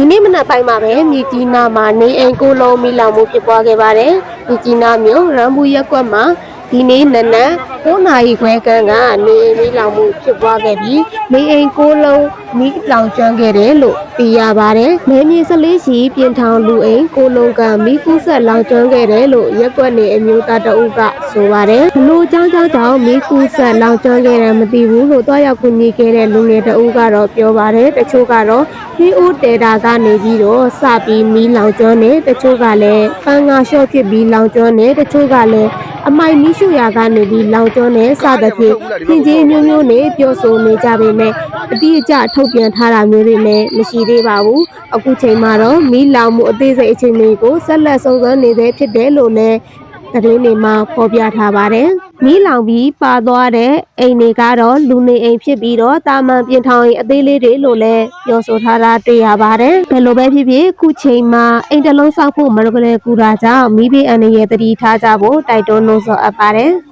ဒီနေ့မနက်ပိုင်းမှာပဲမြကြီးနားမှာနေအိမ်ကိုလုံးမိလောင်မှုဖြစ်ပွားခဲ့ပါတယ်မြကြီးနားမြို့ရမ်ဘူရက်ကွက်မှာ ဒီနေ့နနက်9နာရီခွဲခန့်ကနေအိမ်မိလောင်မှုဖြစ်ပွားခဲ့ပြီးနေအိမ်ကိုလုံးမိလောင်ကျွမ်းခဲ့တယ်လို့သိရပါတယ်။နေမြေ14ရှိပြင်ထောင်လူအိမ်ကိုလုံးကမိကူးဆက်လောင်ကျွမ်းခဲ့တယ်လို့ရက်ကွက်နေအမျိုးသားတအုပ်ကဆိုပါတယ်။ဘလို့အကြောင်းကြောင့်ကြောင့်မိကူးဆက်လောင်ကျွမ်းခဲ့တယ်မသိဘူးလို့တွားရောက်ကူညီခဲ့တဲ့လူငယ်တအုပ်ကတော့ပြောပါတယ်။တချို့ကတော့ဟင်းအိုးတဲတာကနေပြီးတော့စပြီးမီးလောင်ကျွမ်းနေတချို့ကလည်းပန်းငါလျှော့ဖြစ်ပြီးလောင်ကျွမ်းနေတချို့ကလည်း အမိုက်မီးရှူရာကနေပြီးလောင်ကျွမ်းနေစသဖြင့်ပြင်ချင်းမျိုးမျိုးနဲ့ပြောဆိုနေကြပေမဲ့အတိအကျထုတ်ပြန်ထားတာမျိုးတွေလည်းမရှိသေးပါဘူးအခုချိန်မှာတော့မီးလောင်မှုအသေးစိတ်အခြေအနေကိုဆက်လက်စုံစမ်းနေသေးဖြစ်တယ်လို့လည်း သတင်းတွေမှာဖော်ပြထားပါတယ်။မီးလောင်ပြီးပါသွားတဲ့အိမ်တွေကတော့လူနေအိမ်ဖြစ်ပြီးတော့တာမန်ပြင်ထောင်အိမ်အသေးလေးတွေလို့လည်းပြောဆိုထားတာတွေ့ရပါတယ်။ဘယ်လိုပဲဖြစ်ဖြစ်ခုချိန်မှာအိမ်တစ်လုံးဆောက်ဖို့မရကလေးကူတာကြောင့်မိဘအန္တရာယ်တတိထားကြဖို့တိုက်တွန်းလို့ဆိုအပ်ပါတယ်။